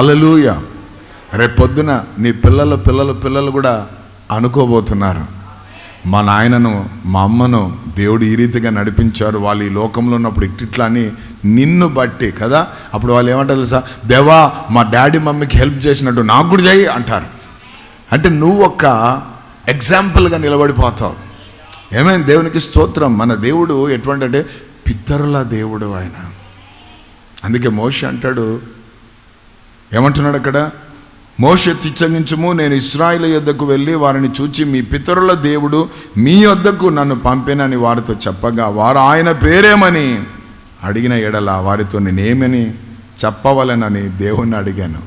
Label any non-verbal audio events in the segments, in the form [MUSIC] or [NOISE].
హలలుయ రేపొద్దున నీ పిల్లల పిల్లల పిల్లలు కూడా అనుకోబోతున్నారు. మా నాయనను మా అమ్మను దేవుడు ఈ రీతిగా నడిపించారు. వాళ్ళు ఈ లోకంలో ఉన్నప్పుడు ఇట్టిట్లా అని నిన్ను బట్టి కదా? అప్పుడు వాళ్ళు ఏమంటారు తెలుసా? దేవా మా డాడీ మమ్మీకి హెల్ప్ చేసినట్టు నాకు కూడా చేయి అంటారు. అంటే నువ్వు ఒక ఎగ్జాంపుల్గా నిలబడిపోతావు. ఏమైంది దేవునికి స్తోత్రం. మన దేవుడు ఎటువంటి అంటే పితరుల దేవుడు ఆయన. అందుకే మోషి అంటాడు ఏమంటున్నాడు అక్కడ? మోష తిచ్చగించము నేను ఇస్రాయిల్ యొద్దకు వెళ్ళి వారిని చూచి మీ పితరుల దేవుడు మీ యొద్దకు నన్ను పంపినని వారితో చెప్పగా వారు ఆయన పేరేమని? అడిగిన ఎడల వారితో నేనేమని చెప్పవలెనని దేవుణ్ణి అడిగాను.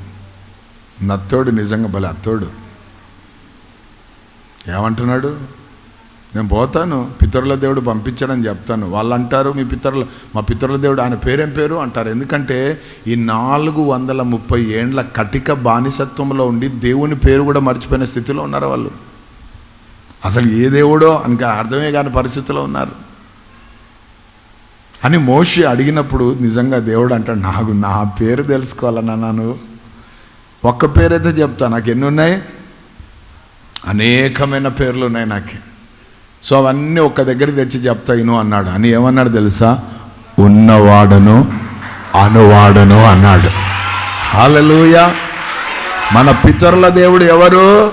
నత్తోడు నిజంగా భలే అత్తోడు. ఏమంటున్నాడు? నేను పోతాను పితరుల దేవుడు పంపించాడని చెప్తాను. వాళ్ళు అంటారు మీ పితరుల మా పితరుల దేవుడు ఆయన పేరేం పేరు? అంటారు. ఎందుకంటే ఈ నాలుగు వందల ముప్పై ఏండ్ల కటిక బానిసత్వంలో ఉండి దేవుని పేరు కూడా మర్చిపోయిన స్థితిలో ఉన్నారు వాళ్ళు. అసలు ఏ దేవుడో అని అర్థమే కాని పరిస్థితిలో ఉన్నారు. అని మోషి అడిగినప్పుడు నిజంగా దేవుడు అంటాడు నాకు నా పేరు తెలుసుకోవాలన్నా నన్ను ఒక్క పేరైతే చెప్తా నాకు ఎన్ని ఉన్నాయి? అనేకమైన పేర్లు ఉన్నాయి నాకు. సో అవన్నీ ఒక్క దగ్గర తెచ్చి చెప్తాయిను అన్నాడు. అని ఏమన్నాడు తెలుసా? ఉన్నవాడను అనువాడను అన్నాడు. హాలలుయ మన పితరుల దేవుడు ఎవరు?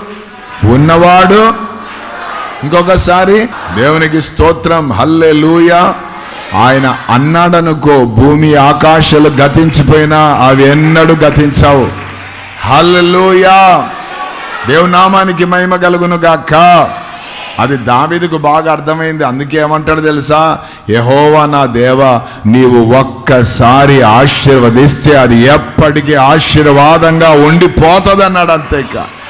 ఉన్నవాడు. ఇంకొకసారి దేవునికి స్తోత్రం హల్లే ఆయన అన్నాడనుకో భూమి ఆకాశాలు గతించిపోయినా అవి ఎన్నడూ గతించావు. హల్లెలూయా. దేవునామానికి మహిమ కలుగును గాక అది దావీదుకు బాగా అర్థమైంది. అందుకే ఏమంటాడు తెలుసా? యహోవా నా దేవ నీవు ఒక్కసారి ఆశీర్వదిస్తే అది ఎప్పటికీ ఆశీర్వాదంగా ఉండిపోతుంది అన్నాడు ఇక.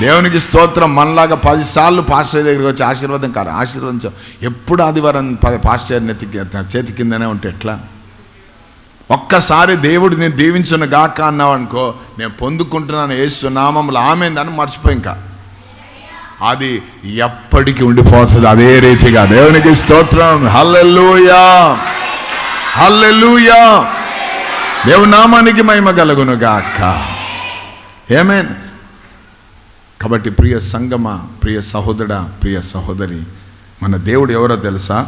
దేవునికి స్తోత్రం మనలాగా పదిసార్లు పాస్టర్ దగ్గరికి వచ్చి ఆశీర్వాదం కాదు ఆశీర్వదించాం. ఎప్పుడు ఆదివారం పది పాస్టర్ నెత్తికి చేతి కిందనే ఉంటే ఎట్లా? ఒక్కసారి దేవుడు నేను దీవించను గాక అన్నావు అనుకో నేను పొందుకుంటున్నాను ఏసు నామంలో ఆమెందని మర్చిపోయి ఇంకా. అది ఎప్పటికీ ఉండిపోతుంది. అదే రీతిగా దేవునికి స్తోత్రం. హల్లెలూయా. హల్లెలూయా. దేవునామానికి మహిమ కలుగును గాక. ఏమేన్ కాబట్టి ప్రియ సంగమ ప్రియ సహోదర ప్రియ సహోదరి మన దేవుడు ఎవరో తెలుసా?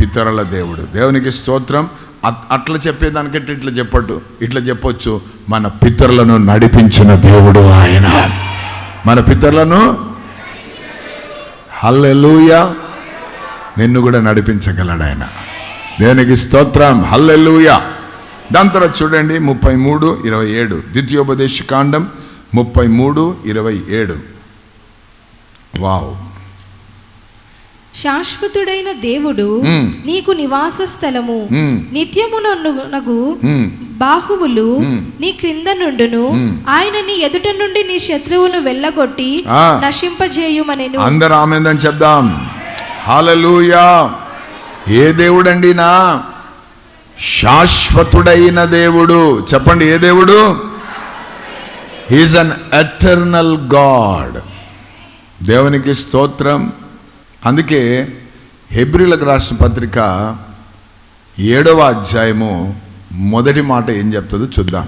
పితరుల దేవుడు. దేవునికి స్తోత్రం. అట్- అట్లా చెప్పేదానికంటే ఇట్లా చెప్పట్టు ఇట్లా చెప్పొచ్చు. మన పితరులను నడిపించిన దేవుడు ఆయన. మన పితరులను హల్లెలూయా. నిన్ను కూడా నడిపించగలడు ఆయన దేనికి స్తోత్రం? హల్లెలూయా. దాని తర్వాత చూడండి ముప్పై మూడు ఇరవై ఏడు ద్వితీయోపదేశ కాండం ముప్పై మూడు ఇరవై ఏడు వావ్. శాశ్వతుడైన దేవుడు. నీకు నివాస స్థలము. నిత్యమునగు. బాహువులు. నీ క్రింద నుండును. ఆయన నీ ఎదుట నుండి నీ శత్రువును వెళ్ళగొట్టి ఆ. నశింపజేయుమనెను అందరు ఆమెందని చెప్దాం హల్లెలూయా ఏ దేవుడండి నా శాశ్వతుడైన దేవుడు చెప్పండి ఏ దేవుడు ఈజ్ అన్ ఎటర్నల్ గాడ్ దేవునికి స్తోత్రం అందుకే హెబ్రిలకు రాసిన పత్రిక ఏడవ అధ్యాయము మొదటి మాట ఏం చెప్తుందో చూద్దాం.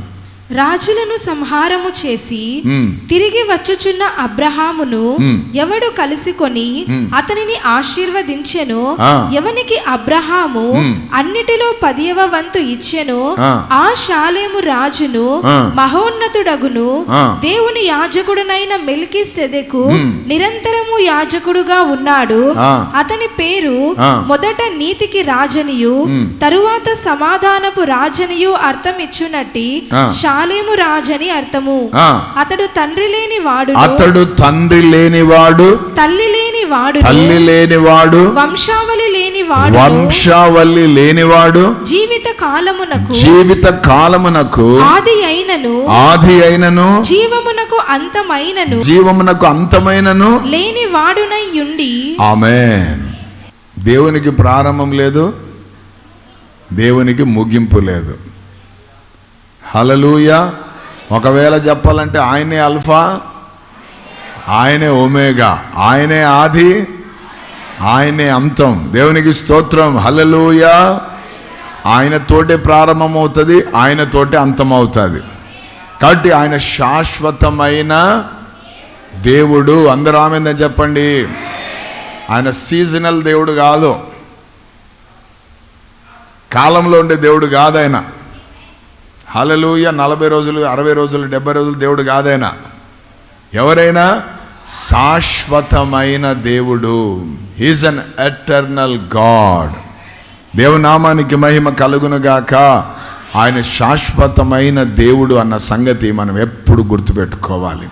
రాజులను సంహారము చేసి. తిరిగి వచ్చుచున్న అబ్రహామును. ఎవడు కలుసుకొని. అతనిని ఆశీర్వదించెను. ఎవనికి అబ్రహాము. అన్నిటిలో పదియవ వంతు ఇచ్చెను ఆ. శాలేము రాజును. మహోన్నతుడగును. దేవుని యాజకుడునైన మెల్కి సెదెకు. నిరంతరము యాజకుడుగా ఉన్నాడు. అతని పేరు. మొదట నీతికి రాజనియు. తరువాత సమాధానపు రాజనియు అర్థమిచ్చునట్టి షాలేము రాజని అర్థము. అతడు తండ్రి లేని వాడు అతడు తండ్రి లేనివాడు తల్లి లేని వాడు తల్లి లేనివాడు వంశావళి లేని వాడు వంశావళి లేనివాడు జీవిత కాలమునకు. జీవిత కాలమునకు. ఆది అయినను. ఆది అయినను. జీవమునకు అంతమైనను. జీవమునకు అంతమైనను. లేని వాడునై ఉండి. ఆమెన్. దేవునికి ప్రారంభం లేదు. దేవునికి ముగింపు లేదు. హలలుయ ఒకవేళ చెప్పాలంటే ఆయనే అల్ఫా ఆయనే ఒమేగా ఆయనే ఆది ఆయనే అంతం. దేవునికి స్తోత్రం. హలలుయ ఆయనతోటే ప్రారంభం అవుతుంది ఆయనతోటే అంతం అవుతుంది కాబట్టి ఆయన శాశ్వతమైన దేవుడు. అందరూ ఆమెందని చెప్పండి. ఆయన సీజనల్ దేవుడు కాదు. కాలంలో ఉండే దేవుడు కాదు ఆయన. హలలుయ నలభై రోజులు అరవై రోజులు డెబ్బై రోజులు దేవుడు కాదైనా? ఎవరైనా శాశ్వతమైన దేవుడు. హీజ్ అన్ ఎటర్నల్ గాడ్ దేవునామానికి మహిమ కలుగునుగాక ఆయన శాశ్వతమైన దేవుడు అన్న సంగతి మనం ఎప్పుడు గుర్తుపెట్టుకోవాలి.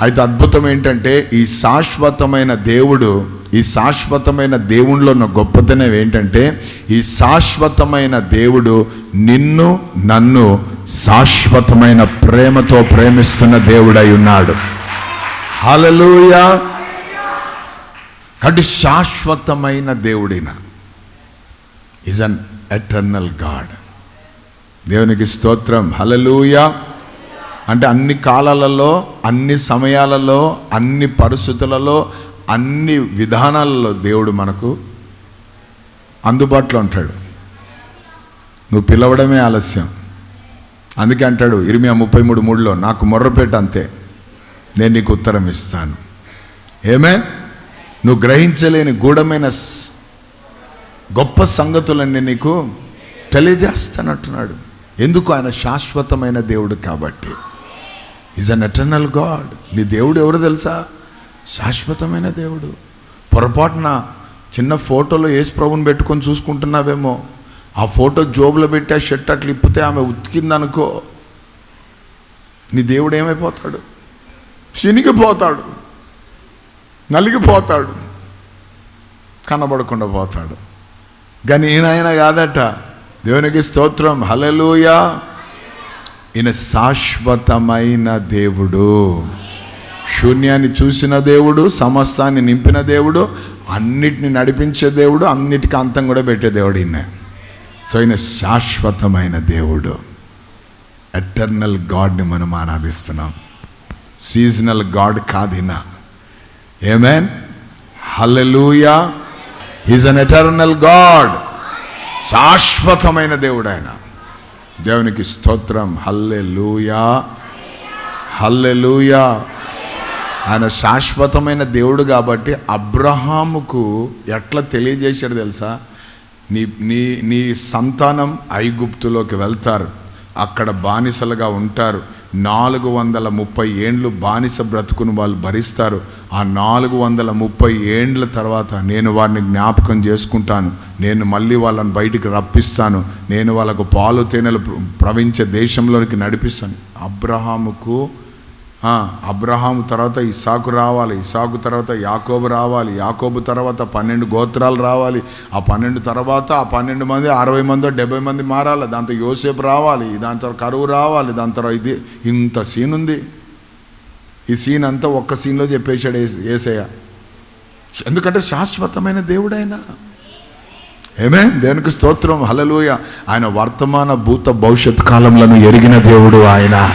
అయితే అద్భుతం ఏంటంటే ఈ శాశ్వతమైన దేవుడు ఈ శాశ్వతమైన దేవునిలో ఉన్న గొప్పతనం ఏంటంటే ఈ శాశ్వతమైన దేవుడు నిన్ను నన్ను శాశ్వతమైన ప్రేమతో ప్రేమిస్తున్న దేవుడై ఉన్నాడు. హలలుయ కాబట్టి శాశ్వతమైన దేవుడిన ఈజ్ అన్ ఎటర్నల్ గాడ్ దేవునికి స్తోత్రం. హలలుయ అంటే అన్ని కాలాలలో అన్ని సమయాలలో అన్ని పరిస్థితులలో అన్ని విధానాలలో దేవుడు మనకు అందుబాటులో ఉంటాడు. నువ్వు పిలవడమే ఆలస్యం. అందుకే అంటాడు ఇరిమియా ముప్పై మూడు మూడులో నాకు మొర్రపేట అంతే. నేను నీకు ఉత్తరం ఇస్తాను. ఏమే నువ్వు గ్రహించలేని గూఢమైన గొప్ప సంగతులన్నీ నీకు తెలియజేస్తానంటున్నాడు. ఎందుకు? ఆయన శాశ్వతమైన దేవుడు కాబట్టి. ఈజ్ అన్ ఎటర్నల్ గాడ్ నీ దేవుడు ఎవరు తెలుసా? శాశ్వతమైన దేవుడు. పొరపాటున చిన్న ఫోటోలో ఏసు ప్రభుని పెట్టుకొని చూసుకుంటున్నావేమో. ఆ ఫోటో జోబులో పెట్టి ఆ షర్ట్ అట్లా ఇప్పితే ఆమె ఉతికిందనుకో. నీ దేవుడు ఏమైపోతాడు? శనిగిపోతాడు. నలిగిపోతాడు. కనబడకుండా పోతాడు. కానీ ఈయన కాదట. దేవునికి స్తోత్రం. హలలుయా ఈయన శాశ్వతమైన దేవుడు. శూన్యాన్ని చూసిన దేవుడు సమస్తాన్ని నింపిన దేవుడు అన్నిటిని నడిపించే దేవుడు అన్నిటికీ అంతం కూడా పెట్టే దేవుడు ఈయన. సో ఈయన శాశ్వతమైన దేవుడు. ఎటర్నల్ గాడ్ని మనం ఆరాధిస్తున్నాం. Seasonal God కాదిన amen hallelujah is an eternal God శాశ్వతమైన దేవుడు ఆయన. దేవునికి స్తోత్రం. హల్లెలూయా హల్లెలూయా ఆయన శాశ్వతమైన దేవుడు కాబట్టి అబ్రహాముకు ఎట్లా తెలియజేశాడు తెలుసా? నీ నీ నీ సంతానం ఐగుప్తులోకి వెళ్తారు. అక్కడ బానిసలుగా ఉంటారు. నాలుగు వందల ముప్పై ఏండ్లు బానిస బ్రతుకును వాళ్ళు భరిస్తారు. ఆ నాలుగు వందల ముప్పై ఏండ్ల తర్వాత నేను వారిని జ్ఞాపకం చేసుకుంటాను. నేను మళ్ళీ వాళ్ళని బయటికి రప్పిస్తాను. నేను వాళ్ళకు పాలు తేనెలు ప్రవించే ప్రవహించే దేశంలోనికి నడిపిస్తాను. అబ్రహాముకు అబ్రహాము తర్వాత ఇసాకు రావాలి ఇసాకు తర్వాత యాకోబు రావాలి యాకోబు తర్వాత పన్నెండు గోత్రాలు రావాలి ఆ పన్నెండు తర్వాత ఆ పన్నెండు మంది అరవై మంది డెబ్బై మంది మారాలి దాంతో యోసేపు రావాలి దాని తర్వాత కరువు రావాలి దాని తర్వాత ఇది ఇంత సీన్ ఉంది. ఈ సీన్ అంతా ఒక్క సీన్లో చెప్పేశాడు ఏసయ్య. ఎందుకంటే శాశ్వతమైన దేవుడైనా. ఏమే దేనికి స్తోత్రం? హలలుయ ఆయన వర్తమాన భూత భవిష్యత్ కాలంలో ఎరిగిన దేవుడు ఆయన.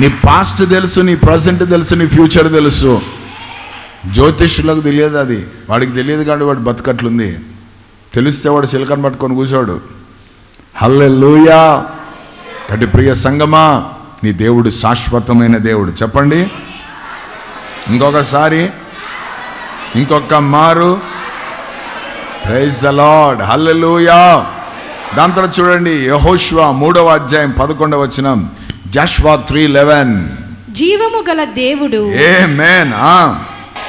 నీ పాస్ట్ తెలుసు నీ ప్రజెంట్ తెలుసు నీ ఫ్యూచర్ తెలుసు. జ్యోతిష్యులకు తెలియదు అది. వాడికి తెలియదు కానీ వాడు బతకట్లుంది. తెలిస్తే వాడు చిలకని పట్టుకొని కూర్చోడు. హల్లెలూయా! కటి ప్రియ సంగమా నీ దేవుడు శాశ్వతమైన దేవుడు. చెప్పండి. ఇంకొకసారి. ఇంకొక మారు. ప్రైజ్ ద లార్డ్ హల్లెలూయా దాని తర్వాత చూడండి యహోష్వా మూడవ అధ్యాయం పదకొండవ వచ్చినాం జాష్వా త్రీ లెవెన్. జీవము గల దేవుడు. ఏ మేన్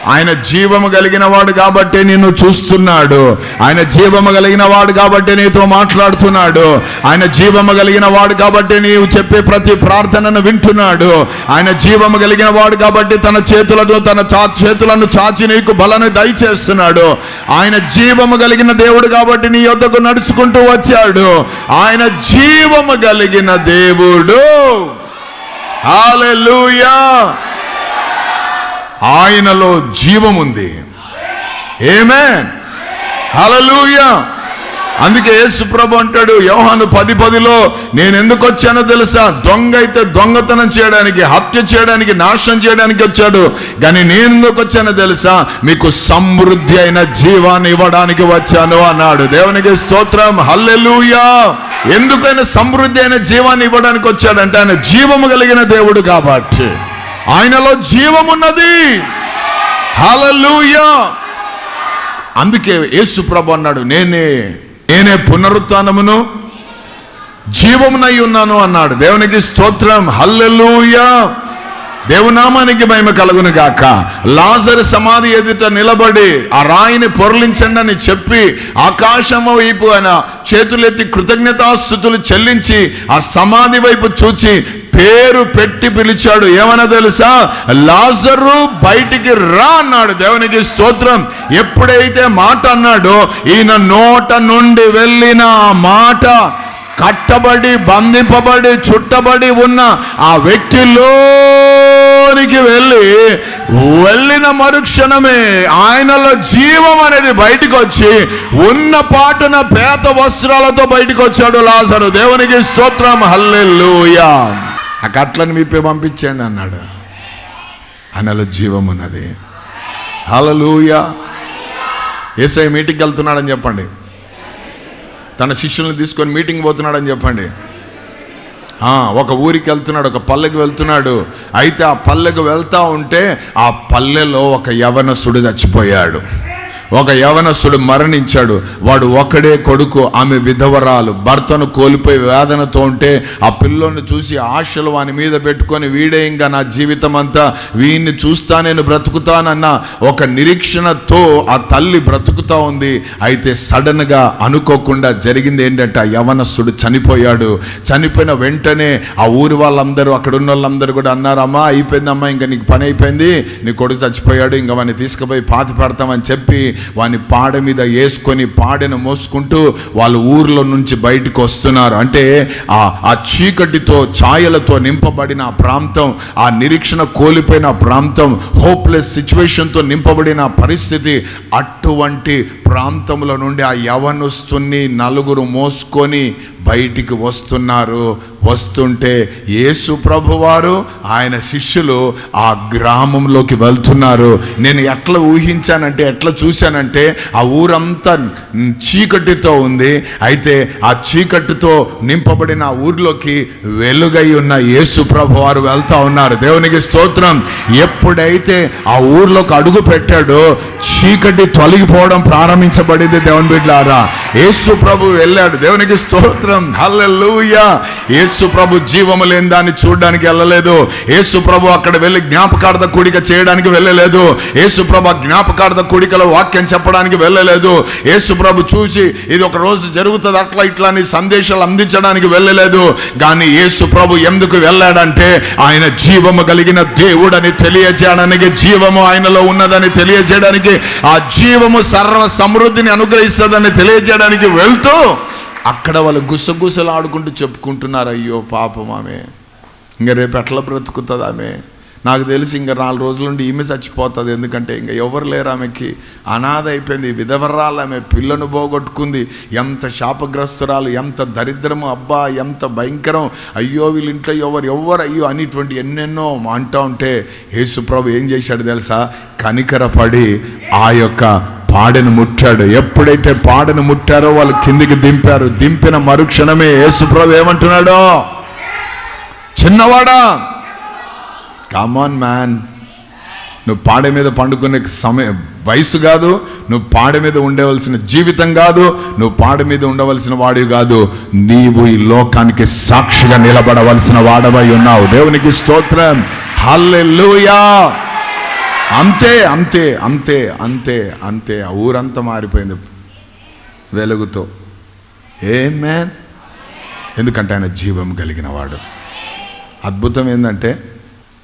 ఆయన జీవము కలిగిన వాడు కాబట్టి నిన్ను చూస్తున్నాడు. ఆయన జీవము కలిగిన వాడు కాబట్టి నీతో మాట్లాడుతున్నాడు. ఆయన జీవము కలిగిన వాడు కాబట్టి నీవు చెప్పే ప్రతి ప్రార్థనను వింటున్నాడు. ఆయన జీవము కలిగిన వాడు కాబట్టి తన చేతులతో తన చా చేతులను చాచి నీకు బలను దయచేస్తున్నాడు. ఆయన జీవము కలిగిన దేవుడు కాబట్టి నీ యొద్దకు నడుచుకుంటూ వచ్చాడు. ఆయన జీవము కలిగిన దేవుడు. హాలెలూయా ఆయనలో జీవం ఉంది. ఏమే హలలుయా అందుకే యేసుప్రభు అంటాడు యోహాను పది పదిలో నేను ఎందుకు వచ్చానో తెలుసా? దొంగ అయితే దొంగతనం చేయడానికి హత్య చేయడానికి నాశనం చేయడానికి వచ్చాడు. కానీ నేను ఎందుకు వచ్చానో తెలుసా? మీకు సమృద్ధి అయిన జీవాన్ని ఇవ్వడానికి వచ్చాను అన్నాడు. దేవునికి స్తోత్రం. హల్లెలూయా ఎందుకైనా సమృద్ధి అయిన జీవాన్ని ఇవ్వడానికి వచ్చాడంటే ఆయన జీవము కలిగిన దేవుడు కాబట్టి. ఆయనలో జీవమున్నది హల్లెలూయా. అందుకే యేసు ప్రభు అన్నాడు నేనే నేనే పునరుత్నమును జీవమునై ఉన్నాను అన్నాడు. దేవునికి స్తోత్రం. హల్లెలూయా. దేవునామానికి మహిమ కలుగును గాక. లాజరు సమాధి ఎదుట నిలబడి ఆ రాయిని పొరలించండి అని చెప్పి ఆకాశము వైపు ఆయన చేతులెత్తి కృతజ్ఞతాస్థుతులు చెల్లించి ఆ సమాధి వైపు చూచి పేరు పెట్టి పిలిచాడు. ఏమన్నా తెలుసా? లాజరు బయటికి రా అన్నాడు. దేవునికి స్తోత్రం. ఎప్పుడైతే మాట అన్నాడో ఈయన నోట నుండి వెళ్ళిన ఆ మాట కట్టబడి బంధింపబడి చుట్టబడి ఉన్న ఆ వ్యక్తిలో వ్యక్తిలోనికి వెళ్ళి వెళ్ళిన మరుక్షణమే ఆయనలో జీవం అనేది బయటికి వచ్చి ఉన్న పాటున పేత వస్త్రాలతో బయటికి వచ్చాడు లాజరు. దేవునికి స్తోత్రం. హల్లెల్లుయా ఆ కట్లను మీపే పంపించండి అన్నాడు. ఆయనలో జీవం ఉన్నది. హలలుయా ఏసై మీటింగ్కి వెళ్తున్నాడని చెప్పండి. తన శిష్యుల్ని తీసుకొని మీటింగ్ పోతున్నాడని చెప్పండి. ఒక ఊరికి వెళ్తున్నాడు ఒక పల్లెకి వెళ్తున్నాడు. అయితే ఆ పల్లెకు వెళ్తా ఉంటే ఆ పల్లెలో ఒక యవనసుడు చచ్చిపోయాడు. ఒక యవనస్తుడు మరణించాడు. వాడు ఒకడే కొడుకు ఆమె విధవరాలు. భర్తను కోల్పోయి వేదనతో ఉంటే ఆ పిల్లోని చూసి ఆశలు వాని మీద పెట్టుకొని వీడే ఇంకా నా జీవితం అంతా వీడిని చూస్తా నేను బ్రతుకుతానన్న ఒక నిరీక్షణతో ఆ తల్లి బ్రతుకుతా ఉంది. అయితే సడన్గా అనుకోకుండా జరిగింది ఏంటంటే ఆ యవనస్తుడు చనిపోయాడు. చనిపోయిన వెంటనే ఆ ఊరి వాళ్ళందరూ అక్కడ ఉన్న వాళ్ళందరూ కూడా అన్నారమ్మా అయిపోయిందమ్మా ఇంకా నీకు పని అయిపోయింది. నీ కొడుకు చచ్చిపోయాడు ఇంకా వాడిని తీసుకుపోయి పాతి పెడతామని చెప్పి వాని పాడ మీద వేసుకొని పాడెను మోసుకుంటూ వాళ్ళు ఊర్లో నుంచి బయటకు వస్తున్నారు. అంటే ఆ చీకటితో ఛాయలతో నింపబడిన ఆ ప్రాంతం ఆ నిరీక్షణ కోల్పోయిన ప్రాంతం హోప్లెస్ సిచ్యువేషన్తో నింపబడిన పరిస్థితి అటువంటి ప్రాంతంలో నుండి ఆ యవనస్తుని నలుగురు మోసుకొని బయటికి వస్తున్నారు. వస్తుంటే యేసు ప్రభువారు ఆయన శిష్యులు ఆ గ్రామంలోకి వెళ్తున్నారు. నేను ఎట్లా ఊహించానంటే ఎట్లా చూశానంటే ఆ ఊరంతా చీకటితో ఉంది. అయితే ఆ చీకటితో నింపబడిన ఆ ఊర్లోకి వెలుగై ఉన్న యేసు ప్రభువారు వెళ్తూ ఉన్నారు. దేవునికి స్తోత్రం. ఎప్పుడైతే ఆ ఊర్లోకి అడుగు పెట్టాడో చీకటి తొలగిపోవడం ప్రారంభించబడింది దేవుని బిడ్డారా. యేసు ప్రభు వెళ్ళాడు. దేవునికి స్తోత్రం. హల్లెలూయా. యేసు ప్రభు జీవము లేని దాన్ని చూడడానికి వెళ్ళలేదు. యేసు ప్రభు అక్కడ వెళ్ళి జ్ఞాపకార్థ కూడిక చేయడానికి వెళ్ళలేదు. యేసు ప్రభు జ్ఞాపకార్థ కూడికలో వాక్యం చెప్పడానికి వెళ్ళలేదు. యేసు ప్రభు చూసి ఇది ఒక రోజు జరుగుతుంది అట్లా ఇట్లా అని సందేశాలు అందించడానికి వెళ్ళలేదు. కానీ యేసు ప్రభు ఎందుకు వెళ్ళాడంటే ఆయన జీవము కలిగిన దేవుడని తెలియజేయడానికి జీవము ఆయనలో ఉన్నదని తెలియజేయడానికి ఆ జీవము సర్వ సమృద్ధిని అనుగ్రహిస్తుందని తెలియజేయడానికి వెళ్తూ అక్కడ వాళ్ళు గుసగుసలు ఆడుకుంటూ చెప్పుకుంటున్నారు అయ్యో పాపం ఆమె. ఇంకా రేపు ఎట్లా బ్రతుకుతుంది ఆమె? నాకు తెలిసి ఇంకా నాలుగు రోజుల నుండి ఈమె చచ్చిపోతుంది ఎందుకంటే ఇంకా ఎవరు లేరు ఆమెకి. అనాథ అయిపోయింది విధవరాలు ఆమె పిల్లను పోగొట్టుకుంది. ఎంత శాపగ్రస్తురాలు ఎంత దరిద్రము అబ్బా ఎంత భయంకరం. అయ్యో వీళ్ళ ఇంట్లో ఎవరు ఎవరు అయ్యో అనేటువంటి ఎన్నెన్నో అంటూ ఉంటే యేసుప్రభు ఏం చేశాడు తెలుసా? కనికరపడి ఆ యొక్క పాడెను ముట్టాడు. ఎప్పుడైతే పాడెను ముట్టారో వాళ్ళు కిందికి దింపారు. దింపిన మరుక్షణమే యేసుప్రభు ఏమంటున్నాడో? చిన్నవాడా? కామాన్ మ్యాన్ నువ్వు పాడె మీద పండుకునే సమయం వయసు కాదు. నువ్వు పాడె మీద ఉండవలసిన జీవితం కాదు. నువ్వు పాడె మీద ఉండవలసిన వాడివి కాదు. నీవు ఈ లోకానికి సాక్షిగా నిలబడవలసిన వాడవై ఉన్నావు. దేవునికి స్తోత్రం. హల్లెలూయా అంతే అంతే అంతే అంతే అంతే. ఆ ఊరంతా మారిపోయింది. వెలుగుతో. ఏ మ్యాన్ ఎందుకంటే ఆయన జీవం కలిగిన వాడు. అద్భుతం ఏంటంటే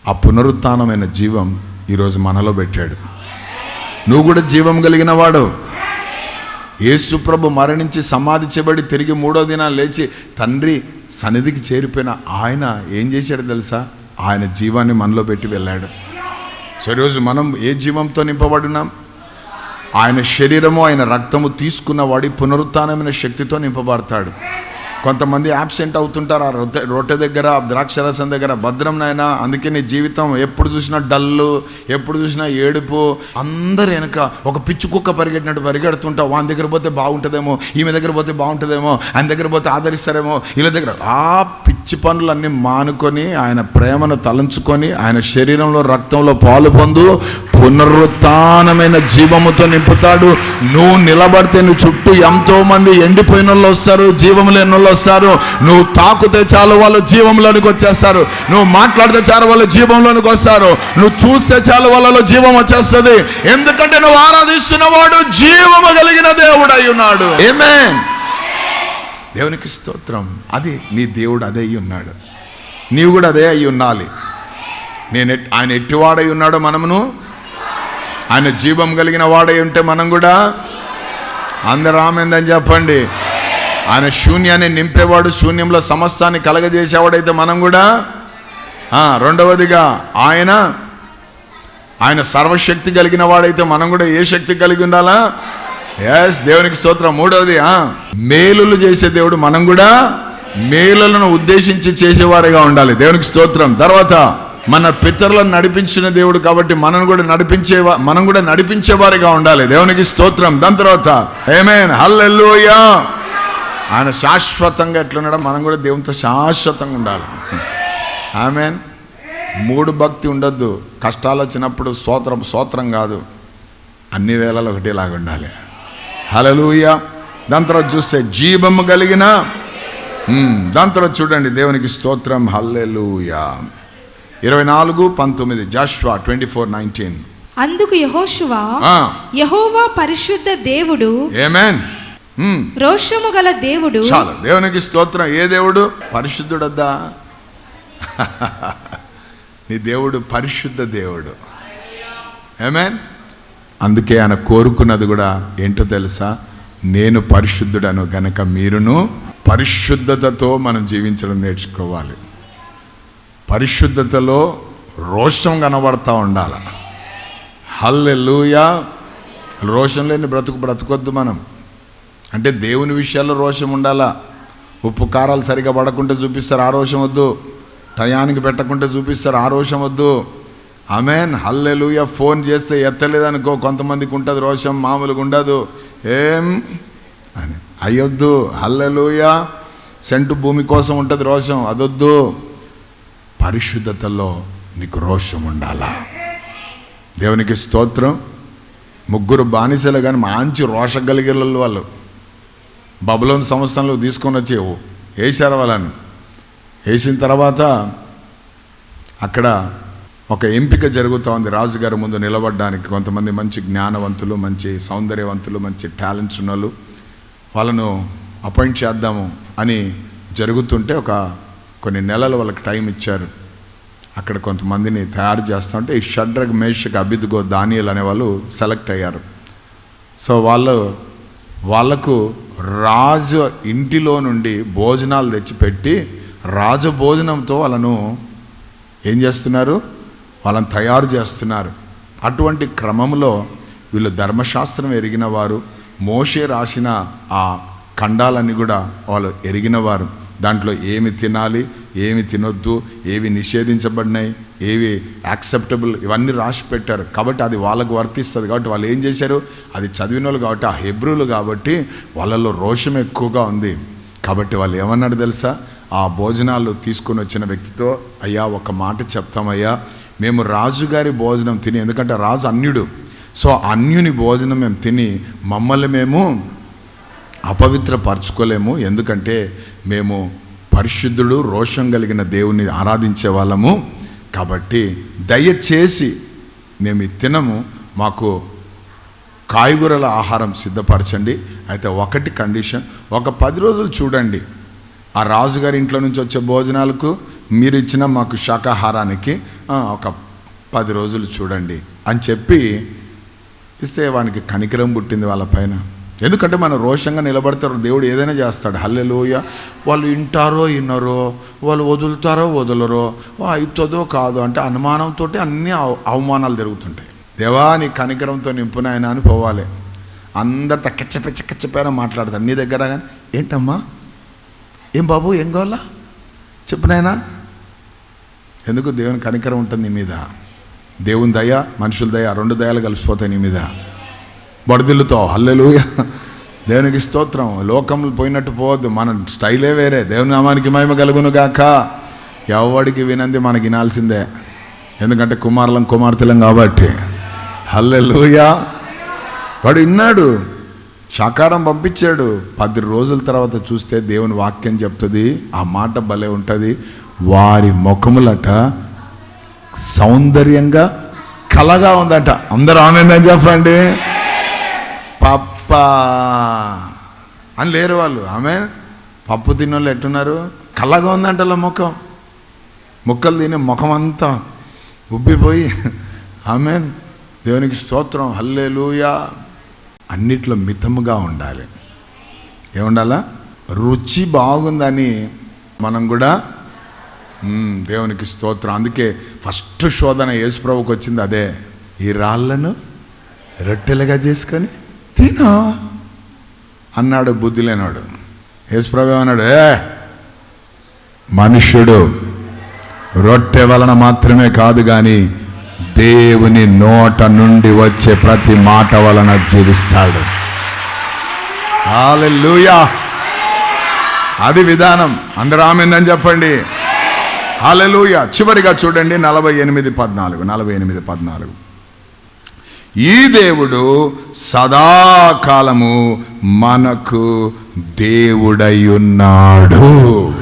ఆ పునరుత్నమైన జీవం ఈరోజు మనలో పెట్టాడు. నువ్వు కూడా జీవం కలిగిన వాడు. యేసుప్రభు మరణించి సమాధి చేయబడి తిరిగి మూడో దినాలు లేచి తండ్రి సన్నిధికి చేరిపోయిన ఆయన ఏం చేశాడు తెలుసా? ఆయన జీవాన్ని మనలో పెట్టి వెళ్ళాడు. సో ఈరోజు మనం ఏ జీవంతో నింపబడినాం ఆయన శరీరము ఆయన రక్తము తీసుకున్న వాడి పునరుత్నమైన శక్తితో నింపబడతాడు. కొంతమంది యాబ్సెంట్ అవుతుంటారు ఆ రొట్టె రొట్టె దగ్గర ద్రాక్షరసం దగ్గర భద్రం నాయన అందుకే నీ జీవితం ఎప్పుడు చూసినా డల్లు ఎప్పుడు చూసినా ఏడుపు. అందరు వెనక ఒక పిచ్చి కుక్క పరిగెట్టినట్టు పరిగెడుతుంటావు వాని దగ్గర పోతే బాగుంటుందేమో ఈమె దగ్గర పోతే బాగుంటుందేమో ఆయన దగ్గర పోతే ఆదరిస్తారేమో వీళ్ళ దగ్గర. ఆ పిచ్చి పనులన్నీ మానుకొని ఆయన ప్రేమను తలంచుకొని ఆయన శరీరంలో రక్తంలో పాలు పొందు పునరుత్నమైన జీవముతో నింపుతాడు. నువ్వు నిలబడితే నువ్వు చుట్టూ ఎంతో మంది ఎండిపోయిన వాళ్ళు వస్తారు జీవం లేని వాళ్ళు వస్తారు. నువ్వు తాకుతే చాలు వాళ్ళు జీవంలోనికి వచ్చేస్తారు. నువ్వు మాట్లాడితే చాలు వాళ్ళు జీవంలోనికి వస్తారు. నువ్వు చూస్తే చాలు వాళ్ళలో జీవం వచ్చేస్తుంది. ఎందుకంటే నువ్వు ఆరాధిస్తున్నవాడు జీవము కలిగిన దేవుడు అయి ఉన్నాడు. ఏమే దేవునికి స్తోత్రం. అది నీ దేవుడు అదే అయి ఉన్నాడు. నీవు కూడా అదే అయి ఉండాలి. నేను ఆయన ఎట్టివాడై ఉన్నాడో మనమును? ఆయన జీవం కలిగిన వాడై ఉంటే మనం కూడా? అందరు ఆమెందని చెప్పండి. ఆయన శూన్యాన్ని నింపేవాడు శూన్యంలో సమస్తాన్ని కలగజేసేవాడైతే మనం కూడా? రెండవదిగా ఆయన ఆయన సర్వశక్తి కలిగిన వాడైతే మనం కూడా ఏ శక్తి కలిగి ఉండాలా? ఎస్ దేవునికి స్తోత్రం. మూడవది మేలులు చేసే దేవుడు మనం కూడా మేలులను ఉద్దేశించి చేసేవారిగా ఉండాలి. దేవునికి స్తోత్రం. తర్వాత మన పితరులను నడిపించిన దేవుడు కాబట్టి మనం కూడా నడిపించే మనం కూడా నడిపించేవారిగా ఉండాలి. దేవునికి స్తోత్రం. దాని తర్వాత ఏమేన్ హల్లెల్లుయా ఆయన శాశ్వతంగా ఎట్లున్నాడో మనం కూడా దేవునితో శాశ్వతంగా ఉండాలి. ఆమెన్ మూడు భక్తి ఉండొద్దు. కష్టాలు వచ్చినప్పుడు స్తోత్రం స్తోత్రం కాదు. అన్ని వేళలు ఒకటేలాగా ఉండాలి. హలలుయ దాని తర్వాత చూస్తే జీవము కలిగిన దాని తర్వాత చూడండి దేవునికి స్తోత్రం. హల్లెలూయా. ఇరవై నాలుగు పంతొమ్మిది జాష్వా ట్వంటీ ఫోర్ నైన్టీన్. అందుకు యహోషువా ఆ. యహోవా పరిశుద్ధ దేవుడు ఏమేన్ రోషము గల దేవుడు చాలు. దేవునికి స్తోత్రం. ఏ దేవుడు? పరిశుద్ధుడద్దా? [LAUGHS] నీ దేవుడు పరిశుద్ధ దేవుడు. ఏమేన్ అందుకే ఆయన కోరుకున్నది కూడా ఏంటో తెలుసా? నేను పరిశుద్ధుడను గనక మీరును పరిశుద్ధతతో మనం జీవించడం నేర్చుకోవాలి. పరిశుద్ధతలో రోషం కనబడతా ఉండాలి. హల్లెలూయా! రోషం లేని బ్రతుకు బ్రతకొద్దు మనం. అంటే దేవుని విషయాల్లో రోషం ఉండాలా. ఉప్పు కారాలు సరిగా పడకుంటే చూపిస్తారు ఆ రోషం వద్దు. టయానికి పెట్టకుంటే చూపిస్తారు ఆ రోషం వద్దు. ఆమెన్. హల్లెలుయ. ఫోన్ చేస్తే ఎత్తలేదనుకో కొంతమందికి ఉంటుంది రోషం మామూలుగా ఉండదు. ఏం? అని. అయ్యొద్దు. హల్లెలూయ. సెంటు భూమి కోసం ఉంటుంది రోషం అదొద్దు. పరిశుద్ధతలో నీకు రోషం ఉండాలా? దేవునికి స్తోత్రం. ముగ్గురు బానిసలు కానీ మంచి రోష కలిగిన వాళ్ళు. బబులోని సంవత్సరంలో తీసుకొని వచ్చేవు వేసారు వాళ్ళని. వేసిన తర్వాత అక్కడ ఒక ఎంపిక జరుగుతూ ఉంది రాజుగారి ముందు నిలబడడానికి. కొంతమంది మంచి జ్ఞానవంతులు మంచి సౌందర్యవంతులు మంచి టాలెంట్స్ ఉన్న వాళ్ళు వాళ్ళను అపాయింట్ చేద్దాము అని జరుగుతుంటే ఒక కొన్ని నెలలు వాళ్ళకి టైం ఇచ్చారు. అక్కడ కొంతమందిని తయారు చేస్తూ ఉంటే ఈ షడ్రగ్ మేషక్ అభిద్గో దానియల్ అనే వాళ్ళు సెలెక్ట్ అయ్యారు. సో వాళ్ళు వాళ్ళకు రాజు ఇంటిలో నుండి భోజనాలు తెచ్చిపెట్టి రాజు భోజనంతో వాళ్ళను ఏం చేస్తున్నారు? వాళ్ళని తయారు చేస్తున్నారు. అటువంటి క్రమంలో వీళ్ళు ధర్మశాస్త్రం ఎరిగిన వారు మోషే రాసిన ఆ ఖండాలన్నీ కూడా వాళ్ళు ఎరిగినవారు దాంట్లో ఏమి తినాలి ఏమి తినొద్దు ఏవి నిషేధించబడినాయి ఏవి యాక్సెప్టబుల్ ఇవన్నీ రాసి పెట్టారు. కాబట్టి అది వాళ్ళకు వర్తిస్తుంది. కాబట్టి వాళ్ళు ఏం చేశారు? అది చదివిన వాళ్ళు కాబట్టి ఆ హెబ్రూలు కాబట్టి వాళ్ళలో రోషం ఎక్కువగా ఉంది. కాబట్టి వాళ్ళు ఏమన్నాడు తెలుసా? ఆ భోజనాలు తీసుకొని వచ్చిన వ్యక్తితో అయ్యా ఒక మాట చెప్తామయ్యా. మేము రాజుగారి భోజనం తిని ఎందుకంటే రాజు అన్యుడు. సో అన్యుని భోజనం మేము తిని మమ్మల్ని మేము అపవిత్రపరచుకోలేము. ఎందుకంటే మేము పరిశుద్ధుడు రోషం కలిగిన దేవుని ఆరాధించే వాళ్ళము. కాబట్టి దయచేసి మేము తినము. మాకు కాయగూరల ఆహారం సిద్ధపరచండి. అయితే ఒకటి కండిషన్ ఒక పది రోజులు చూడండి. ఆ రాజుగారి ఇంట్లో నుంచి వచ్చే భోజనాలకు మీరు ఇచ్చిన మాకు శాకాహారానికి ఒక పది రోజులు చూడండి అని చెప్పి ఇస్తే వానికి కనికరం పుట్టింది వాళ్ళ పైన. ఎందుకంటే మనం రోషంగా నిలబడతారు దేవుడు ఏదైనా చేస్తాడు. హల్లెలోయ. వాళ్ళు వింటారో వినరో వాళ్ళు వదులుతారో వదలరో అవుతుందో కాదో అంటే అనుమానంతో అన్ని అవమానాలు జరుగుతుంటాయి. దేవా నీ కనికరంతో నింపునాయన అని పోవాలి. అందరు కచ్చపెచ్చ కచ్చపైన మాట్లాడతారు నీ దగ్గర కానీ ఏంటమ్మా? ఏం బాబు? ఏం కావాలా? చెప్పినాయనా ఎందుకు దేవుని కనికరం ఉంటుంది నీ మీద? దేవుని దయ మనుషుల దయ రెండు దయాలు కలిసిపోతాయి నీ మీద. బొడదిల్లుతో హల్లెలుయ. దేవునికి స్తోత్రం. లోకంలో పోయినట్టు పోవద్దు. మన స్టైలే వేరే. దేవుని నామానికి మహిమ కలుగును గాక. ఎవడికి వినంది మనకి వినాల్సిందే. ఎందుకంటే కుమారులం కుమార్తెలం కాబట్టి. హల్లెలూయా. వాడు విన్నాడు షాకారం పంపించాడు. పది రోజుల తర్వాత చూస్తే దేవుని వాక్యం చెప్తుంది. ఆ మాట భలే ఉంటుంది. వారి ముఖములట సౌందర్యంగా కలగా ఉందట. అందరూ ఆమెందని చెప్పండి పప్ప. అని లేరు వాళ్ళు. ఆమె పప్పు తిన్నోళ్ళు ఎట్టున్నారు? కళ్ళగా ఉందంట ముఖం. ముక్కలు తినే ముఖం అంతా ఉబ్బిపోయి ఆమె దేవునికి స్తోత్రం. హల్లేలూయా. అన్నిట్లో మితముగా ఉండాలి. ఏముండాలా? రుచి బాగుందని మనం కూడా దేవునికి స్తోత్రం. అందుకే ఫస్ట్ శోధన యేసుప్రభుకి వచ్చింది అదే. ఈ రాళ్ళను రొట్టెలుగా చేసుకొని తిను అన్నాడు బుద్ధి లేనాడు యేసుప్రభు ఏమన్నాడు? ఏ మనుష్యుడు రొట్టె వలన మాత్రమే కాదు కానీ దేవుని నోట నుండి వచ్చే ప్రతి మాట వలన జీవిస్తాడు. హల్లెలూయా. అది విధానం. అందరూ ఆమెందని చెప్పండి. హాలలోయ చివరిగా చూడండి నలభై ఎనిమిది పద్నాలుగు నలభై ఎనిమిది పద్నాలుగు. ఈ దేవుడు సదాకాలము మనకు దేవుడై ఉన్నాడు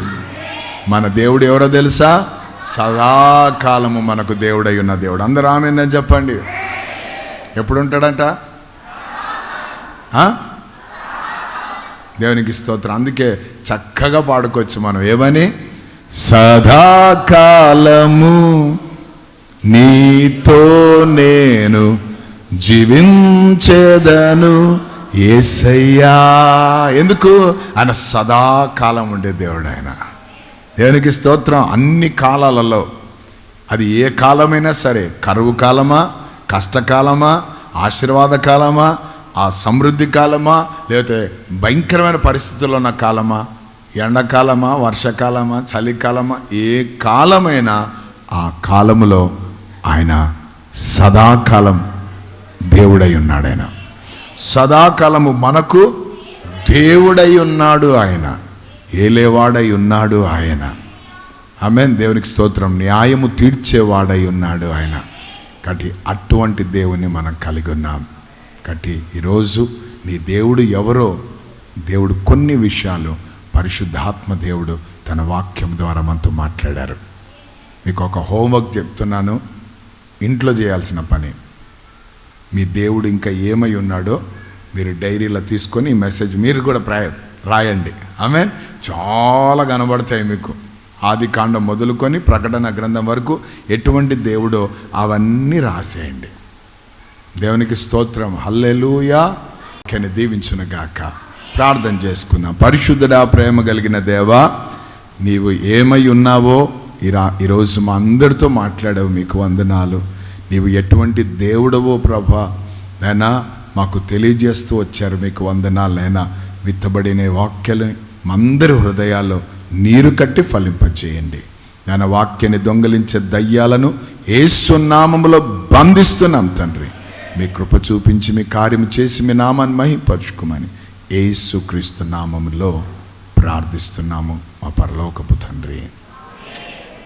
మన దేవుడు ఎవరో తెలుసా? సదాకాలము మనకు దేవుడై ఉన్న దేవుడు. అందరూ ఆమెందని చెప్పండి. ఎప్పుడు ఉంటాడంట దేవునికి స్తోత్రం. అందుకే చక్కగా పాడుకోవచ్చు మనం. ఏమని? సదాకాలము నీతో నేను జీవించేదను ఏసయ్యా. ఎందుకు? ఆయన సదాకాలం ఉండే దేవుడు ఆయన. దేవునికి స్తోత్రం అన్ని కాలాలలో. అది ఏ కాలమైనా సరే కరువు కాలమా కష్టకాలమా ఆశీర్వాద కాలమా ఆ సమృద్ధి కాలమా లేకపోతే భయంకరమైన పరిస్థితుల్లో ఉన్న కాలమా ఎండాకాలమా వర్షాకాలమా చలికాలమా ఏ కాలమైనా ఆ కాలములో ఆయన సదాకాలం దేవుడై ఉన్నాడు ఆయన. సదాకాలము మనకు దేవుడై ఉన్నాడు ఆయన. ఏలేవాడై ఉన్నాడు ఆయన. ఆమెన్. దేవునికి స్తోత్రం. న్యాయము తీర్చేవాడై ఉన్నాడు ఆయన. కాబట్టి అటువంటి దేవుని మనం కలిగి ఉన్నాం. కాబట్టి ఈరోజు నీ దేవుడు ఎవరో దేవుడు కొన్ని విషయాలు పరిశుద్ధాత్మ దేవుడు తన వాక్యం ద్వారా మనతో మాట్లాడారు. మీకు ఒక హోంవర్క్ చెప్తున్నాను. ఇంట్లో చేయాల్సిన పని. మీ దేవుడు ఇంకా ఏమై ఉన్నాడో మీరు డైరీలో తీసుకొని ఈ మెసేజ్ మీరు కూడా ప్రాయ రాయండి. ఆమె చాలా కనబడతాయి మీకు. ఆది కాండం మొదలుకొని ప్రకటన గ్రంథం వరకు ఎటువంటి దేవుడో అవన్నీ రాసేయండి. దేవునికి స్తోత్రం. హల్లెలూయా. కని దీవించునగాక. ప్రార్థన చేసుకుందాం పరిశుద్ధుడా ప్రేమ కలిగిన దేవా నీవు ఏమై ఉన్నావో ఇరా ఈరోజు మా అందరితో మాట్లాడావు మీకు వందనాలు. నీవు ఎటువంటి దేవుడవో ప్రభా నైనా మాకు తెలియజేస్తూ వచ్చారు మీకు వందనాలైనా విత్తబడిన వాక్యాలు అందరి హృదయాల్లో నీరు కట్టి ఫలింపచేయండి. నేను వాక్యాన్ని దొంగలించే దయ్యాలను ఏసునామములో బంధిస్తున్నాం తండ్రి. మీ కృప చూపించి మీ కార్యం చేసి మీ నామాన్ని మహిపరుచుకోమని ఏసు క్రీస్తు నామములో ప్రార్థిస్తున్నాము మా పరలోకపు తండ్రి.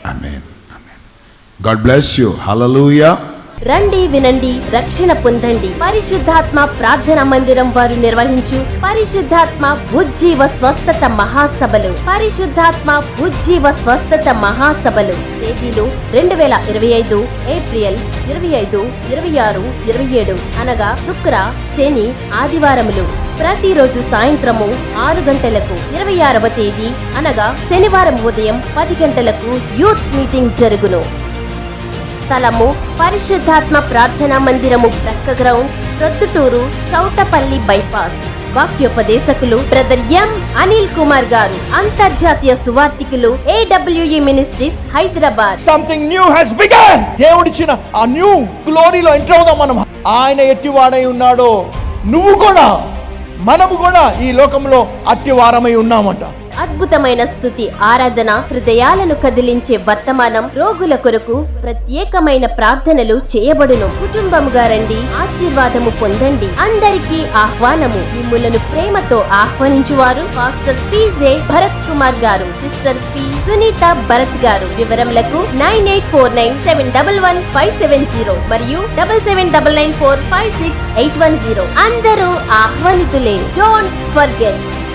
Amen amen God bless you. Hallelujah రండి వినండి రక్షణ పొందండి. పరిశుద్ధాత్మ ప్రార్థన మందిరం వారు నిర్వహించు పరిశుద్ధాత్మ ఉజ్జీవ స్వస్థత మహాసభలు. పరిశుద్ధాత్మ ఉజ్జీవ స్వస్థత మహాసభలు. తేదీలు రెండు వేల ఇరవై ఐదు ఏప్రిల్ ఇరవై ఐదు ఇరవై ఆరు ఇరవై ఏడు అనగా శుక్ర శని ఆదివారములు. ప్రతిరోజు సాయంత్రము ఆరు గంటలకు ఇరవై ఆరవ తేదీ అనగా శనివారం ఉదయం పది గంటలకు యూత్ మీటింగ్ జరుగును. స్థలము పరిశుద్ధాత్మ ప్రార్థనా మందిరము ప్రక్క గ్రౌండ్ ప్రొద్దుటూరు చౌటపల్లి బైపాస్. వాక్యోపదేశకులు బ్రదర్ ఎం అనిల్ కుమార్ గారు అంతర్జాతీయ సువార్థికులు AWE ministries Hyderabad. Something new has began దేవుడిచ్చిన ఆ న్యూ గ్లోరీలో ఎంటర్ అవుదాం మనం. ఆయన ఎట్టివాడై ఉన్నాడో నువ్వు కూడా మనము కూడా ఈ లోకంలో అట్టివారమై ఉన్నామంట. అద్భుతమైన స్థుతి ఆరాధన హృదయాలను కదిలించే వర్తమానం రోగుల కొరకు ప్రత్యేకమైన ప్రార్థనలు చేయబడును. కుటుంబముగా రండి ఆశీర్వాదము పొందండి. అందరికీ ఆహ్వానము. మిమ్ములను ప్రేమతో ఆహ్వానించువారు pastor PJ Bharat Kumar garu sister P. Sunitha Bharat garu. వివరములకు nine eight four nine seven double one five seven zero మరియు double seven double nine four five six eight one zero. అందరూ ఆహ్వానితులే. Don't forget.